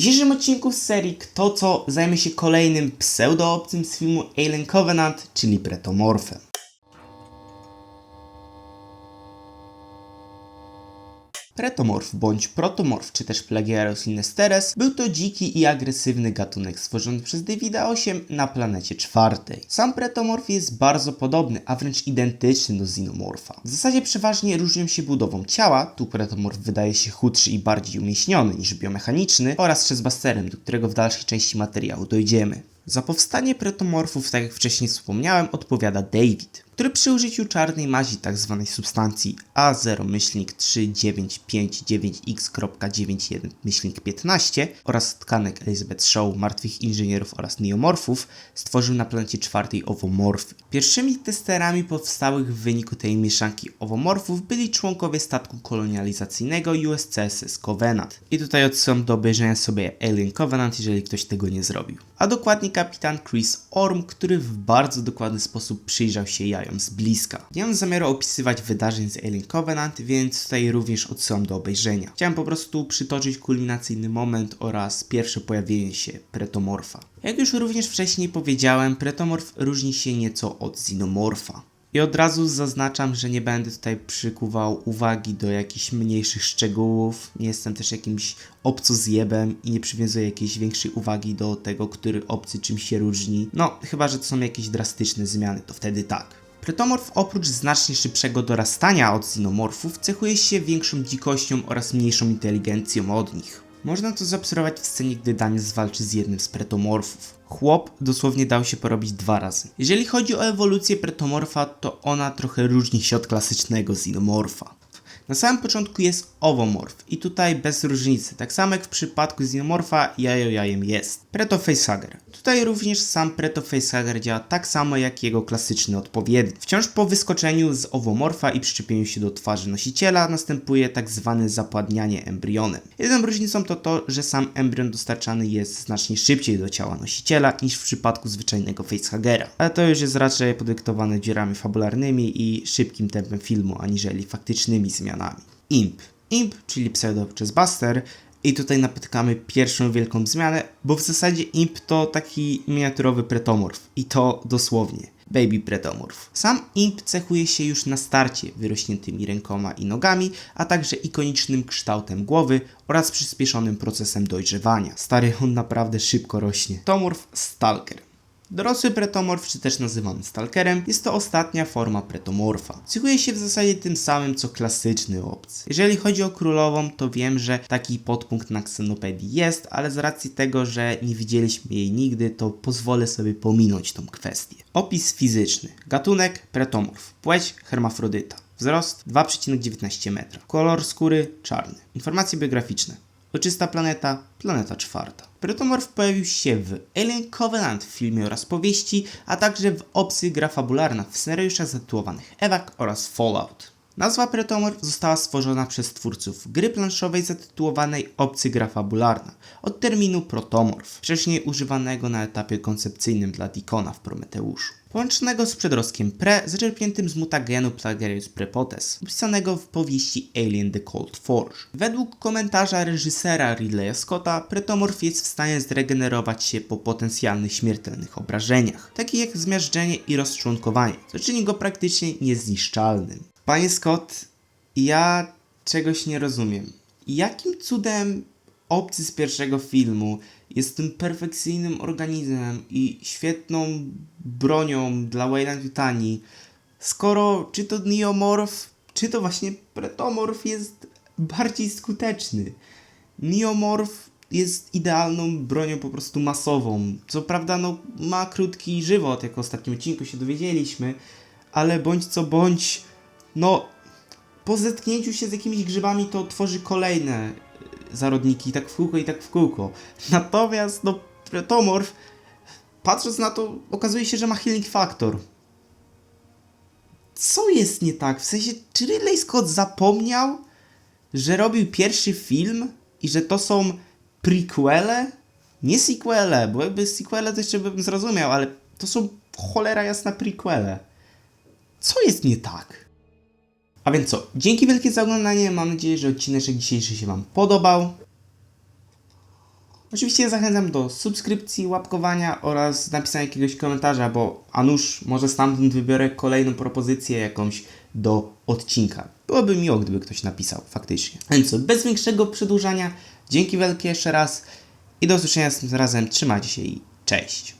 dzisiejszym odcinku z serii Kto Co zajmie się kolejnym pseudo-obcym z filmu Alien Covenant, czyli Pretomorfem. Pretomorf bądź protomorf, czy też Plagiarius inesteres, był to dziki i agresywny gatunek stworzony przez Davida 8 na planecie czwartej. Sam pretomorf jest bardzo podobny, a wręcz identyczny do xenomorfa. W zasadzie przeważnie różnią się budową ciała, tu pretomorf wydaje się chudszy i bardziej umieśniony niż biomechaniczny, oraz chestbusterem, do którego w dalszej części materiału dojdziemy. Za powstanie pretomorfów, tak jak wcześniej wspomniałem, odpowiada David, który przy użyciu czarnej mazi tzw. substancji A0-359X.91-15 oraz tkanek Elizabeth Shaw, martwych inżynierów oraz neomorfów stworzył na planecie czwartej owomorfy. Pierwszymi testerami powstałych w wyniku tej mieszanki owomorfów byli członkowie statku kolonializacyjnego USCSS Covenant. I tutaj odsyłam do obejrzenia sobie Alien Covenant, jeżeli ktoś tego nie zrobił. A dokładnie kapitan Chris Orm, który w bardzo dokładny sposób przyjrzał się jajom z bliska. Nie mam zamiaru opisywać wydarzeń z Alien Covenant, więc tutaj również odsyłam do obejrzenia. Chciałem po prostu przytoczyć kulminacyjny moment oraz pierwsze pojawienie się pretomorfa. Jak już również wcześniej powiedziałem, pretomorf różni się nieco od xenomorfa. I od razu zaznaczam, że nie będę tutaj przykuwał uwagi do jakichś mniejszych szczegółów. Nie jestem też jakimś obcozjebem i nie przywiązuję jakiejś większej uwagi do tego, który obcy czymś się różni. No, chyba, że to są jakieś drastyczne zmiany, to wtedy tak. Pretomorf oprócz znacznie szybszego dorastania od xenomorfów cechuje się większą dzikością oraz mniejszą inteligencją od nich. Można to zaobserwować w scenie, gdy Daniel walczy z jednym z pretomorfów. Chłop dosłownie dał się porobić dwa razy. Jeżeli chodzi o ewolucję pretomorfa, to ona trochę różni się od klasycznego xenomorfa. Na samym początku jest owomorf i tutaj bez różnicy, tak samo jak w przypadku xenomorfa jajo jajem jest. Preto Facehugger. Tutaj również sam Preto Facehugger działa tak samo jak jego klasyczny odpowiednik. Wciąż po wyskoczeniu z owomorfa i przyczepieniu się do twarzy nosiciela następuje tak zwane zapładnianie embrionem. Jedyną różnicą to to, że sam embrion dostarczany jest znacznie szybciej do ciała nosiciela niż w przypadku zwyczajnego facehuggera. Ale to już jest raczej podyktowane dziurami fabularnymi i szybkim tempem filmu, aniżeli faktycznymi zmianami. Imp. Imp, czyli pseudo Chessbuster, i tutaj napotykamy pierwszą wielką zmianę, bo w zasadzie Imp to taki miniaturowy pretomorf. I to dosłownie. Baby Pretomorf. Sam Imp cechuje się już na starcie wyrośniętymi rękoma i nogami, a także ikonicznym kształtem głowy oraz przyspieszonym procesem dojrzewania. Stary, on naprawdę szybko rośnie. Tomorf Stalker. Dorosły pretomorf, czy też nazywany stalkerem, jest to ostatnia forma pretomorfa. Cechuje się w zasadzie tym samym co klasyczny obcy. Jeżeli chodzi o królową, to wiem, że taki podpunkt na ksenopedii jest, ale z racji tego, że nie widzieliśmy jej nigdy, to pozwolę sobie pominąć tą kwestię. Opis fizyczny. Gatunek pretomorf. Płeć hermafrodyta. Wzrost 2,19 metra. Kolor skóry czarny. Informacje biograficzne. Oczysta planeta, planeta czwarta. Pretomorf pojawił się w Alien Covenant w filmie oraz powieści, a także w Obcy gra fabularna w scenariuszach zatytułowanych Evac oraz Fallout. Nazwa Pretomorf została stworzona przez twórców gry planszowej zatytułowanej Obcy gra fabularna od terminu protomorf, wcześniej używanego na etapie koncepcyjnym dla Dikona w Prometeuszu. Połączonego z przedrostkiem pre, zaczerpniętym z mutagenu Plagarius prepotes, opisanego w powieści Alien The Cold Forge. Według komentarza reżysera Ridleya Scotta, pretomorf jest w stanie zregenerować się po potencjalnych śmiertelnych obrażeniach, takich jak zmiażdżenie i rozczłonkowanie, co czyni go praktycznie niezniszczalnym. Panie Scott, ja czegoś nie rozumiem. Jakim cudem obcy z pierwszego filmu jest tym perfekcyjnym organizmem i świetną bronią dla Wayland Yutani, skoro czy to Neomorph, czy to właśnie Pretomorph jest bardziej skuteczny. Neomorph jest idealną bronią po prostu masową. Co prawda no, ma krótki żywot, jak w ostatnim odcinku się dowiedzieliśmy, ale bądź co bądź, no po zetknięciu się z jakimiś grzybami to tworzy kolejne y, zarodniki, tak w kółko i tak w kółko. Natomiast, no, Pretomorph, patrząc na to, okazuje się, że ma healing factor. Co jest nie tak? W sensie, czy Ridley Scott zapomniał, że robił pierwszy film i że to są prequele? Nie sequele, bo jakby sequele to jeszcze bym zrozumiał, ale to są cholera jasna prequele. Co jest nie tak? A więc co, dzięki wielkie za oglądanie, mam nadzieję, że odcinek dzisiejszy się Wam podobał. Oczywiście zachęcam do subskrypcji, łapkowania oraz napisania jakiegoś komentarza, bo a nuż może stamtąd wybiorę kolejną propozycję jakąś do odcinka. Byłoby miło, gdyby ktoś napisał, faktycznie. Więc co, bez większego przedłużania, dzięki wielkie jeszcze raz i do usłyszenia następnym razem. Trzymajcie się i cześć.